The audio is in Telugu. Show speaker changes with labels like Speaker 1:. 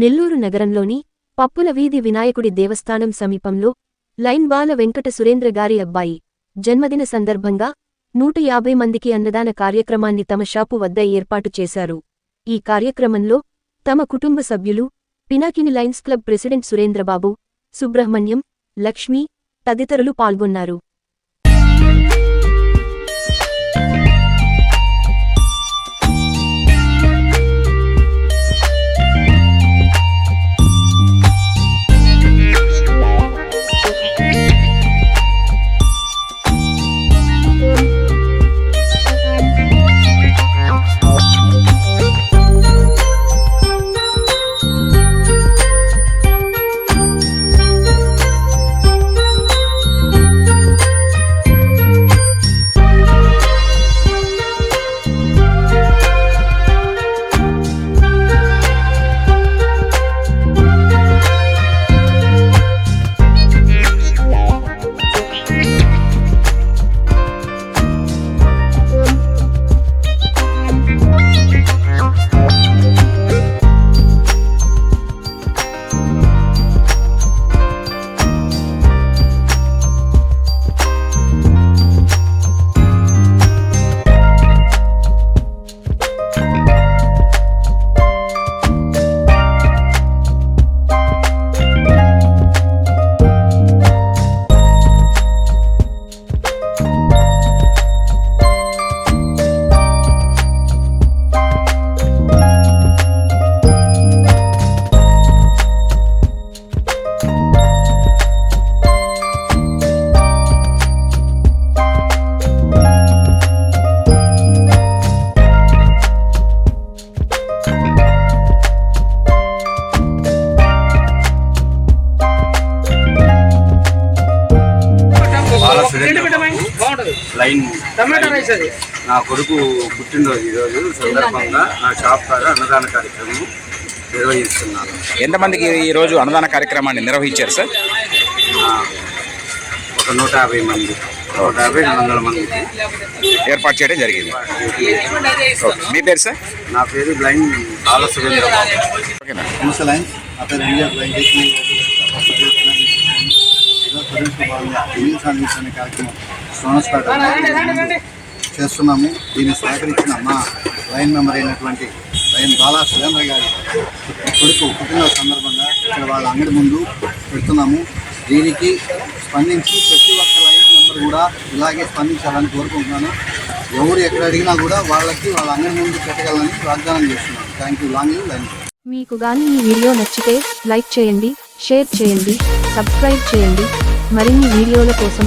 Speaker 1: నెల్లూరు నగరంలోని పప్పుల వీధి వినాయకుడి దేవస్థానం సమీపంలో బాల వెంకట సురేంద్ర గారి అబ్బాయి జన్మదిన సందర్భంగా నూట యాభై మందికి అన్నదాన కార్యక్రమాన్ని తమ షాపు వద్ద ఏర్పాటు చేశారు ఈ కార్యక్రమంలో తమ కుటుంబ సభ్యులు Pinakini lions club president Surendrababu Subrahmanyam Lakshmi తదితరులు పాల్గొన్నారు
Speaker 2: లైన్ నా కొడుకు పుట్టినరోజు ఈరోజు సందర్భంగా నా షాప్ ద్వారా అన్నదాన కార్యక్రమం నిర్వహిస్తున్నాను
Speaker 3: ఎంతమందికి ఈరోజు అన్నదాన కార్యక్రమాన్ని నిర్వహించారు సార్
Speaker 2: ఒక నూట యాభై మంది నూట యాభై రెండు వందల మందికి
Speaker 3: ఏర్పాటు చేయడం జరిగింది మీ పేరు సార్
Speaker 2: నా పేరు బ్లైండ్ బాల సురేంద్ర
Speaker 4: లైన్ కార్యక్రమం సోనస్పేట చేస్తున్నాము దీన్ని సహకరించిన మా లైన్ మెంబర్ అయినటువంటి లైన్ బాలా సురేంద్ర గారి కొడుకు పుట్టినరోజు సందర్భంగా ఇక్కడ వాళ్ళ అంగడి ముందు పెడుతున్నాము దీనికి స్పందించి ప్రతి ఒక్క లైన్ మెంబర్ కూడా ఇలాగే స్పందించాలని కోరుకుంటున్నాను ఎవరు ఎక్కడ అడిగినా కూడా వాళ్ళకి వాళ్ళ అంగడి ముందు పెట్టగలని వాగ్దానం చేస్తున్నాను థ్యాంక్ యూ లాంగ్ లైన్
Speaker 5: మీకు కానీ ఈ వీడియో నచ్చితే లైక్ చేయండి షేర్ చేయండి సబ్స్క్రైబ్ చేయండి మరిన్ని వీడియోల కోసం